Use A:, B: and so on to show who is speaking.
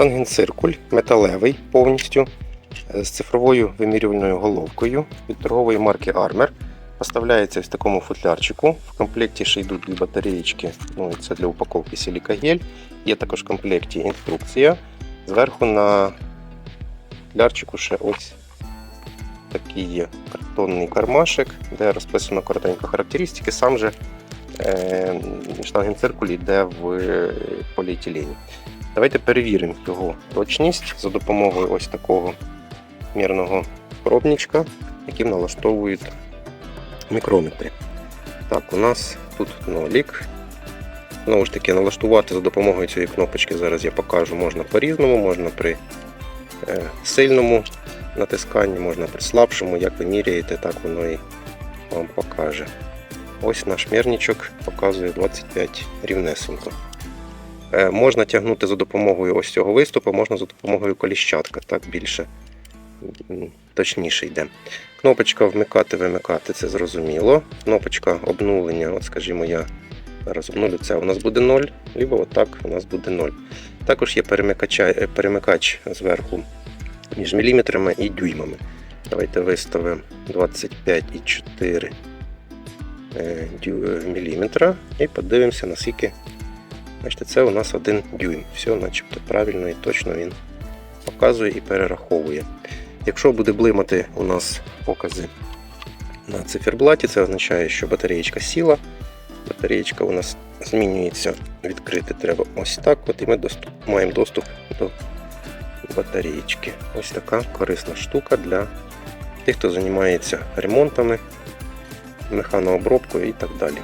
A: Штангенциркуль металевий повністю е, з цифровою вимірювальною головкою від торгової марки Armer. Поставляється в такому футлярчику. В комплекті ще йдуть дві батареєчки. Ну, це для упаковки силікагель. Є також в комплекті інструкція. Зверху на футлярчику ще ось такий картонний кармашик, де розписано коротенько характеристики. Сам же е, штангенциркуль йде в поліетилені. Давайте перевіримо його точність за допомогою ось такого мірного пробничка, яким налаштовують мікрометри. Так, у нас тут нолік. Знову ж таки, налаштувати за допомогою цієї кнопочки, зараз я покажу, можна по-різному, можна при е, сильному натисканні, можна при слабшому, як ви міряєте, так воно і вам покаже. Ось наш мірничок показує 25 рівнесенько. Е, Можна тягнути за допомогою ось цього виступу, можна за допомогою коліщатка, так більше точніше йде. Кнопочка вмикати, вимикати, це зрозуміло. Кнопочка обнулення, от скажімо, я зараз обнулю це, у нас буде 0, либо отак у нас буде 0. Також є е, перемикач зверху між міліметрами і дюймами. Давайте виставимо 25,4 е, е, міліметра і подивимося, наскільки Бачите, це у нас один дюйм. Все начебто правильно і точно він показує і перераховує. Якщо буде блимати у нас покази на циферблаті, це означає, що батареєчка сіла. Батареєчка у нас змінюється, відкрити треба ось так. От і ми доступ, маємо доступ до батареєчки. Ось така корисна штука для тих, хто займається ремонтами, механообробкою і так далі.